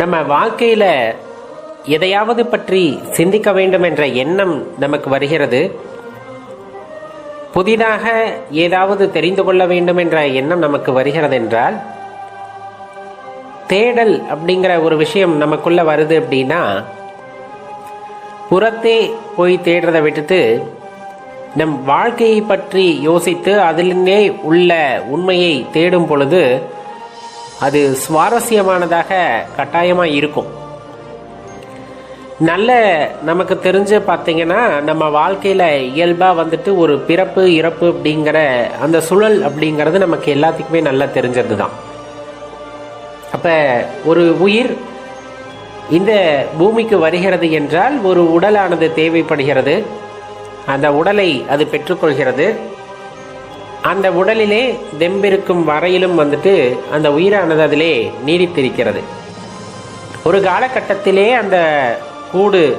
நம்ம வாழ்க்கையில் எதையாவது பற்றி சிந்திக்க வேண்டும் என்ற எண்ணம் நமக்கு வருகிறது. புதிதாக ஏதாவது தெரிந்து கொள்ள வேண்டும் என்ற எண்ணம் நமக்கு வருகிறது என்றால் தேடல் அப்படிங்கிற ஒரு விஷயம் நமக்குள்ள வருது அப்படின்னா புறத்தே போய் தேடுறதை விட்டுட்டு நம் வாழ்க்கையை பற்றி யோசித்து அதிலே உள்ள உண்மையை தேடும் பொழுது அது சுவாரஸ்யமானதாக கட்டாயமாக இருக்கும். நல்ல நமக்கு தெரிஞ்சு பார்த்தீங்கன்னா நம்ம வாழ்க்கையில் இயல்பாக வந்துட்டு ஒரு பிறப்பு இறப்பு அப்படிங்கிற அந்த சுழல் அப்படிங்கிறது நமக்கு எல்லாத்துக்குமே நல்லா தெரிஞ்சது தான் அப்போ ஒரு உயிர் இந்த பூமிக்கு வருகிறது என்றால் ஒரு உடலானது தேவைப்படுகிறது. அந்த உடலை அது பெற்றுக்கொள்கிறது. அந்த உடலிலே தெம்பிருக்கும் வரையிலும் வந்துட்டு அந்த உயிரானது அதிலே நீடித்திருக்கிறது. ஒரு காலகட்டத்திலே அந்த கூடு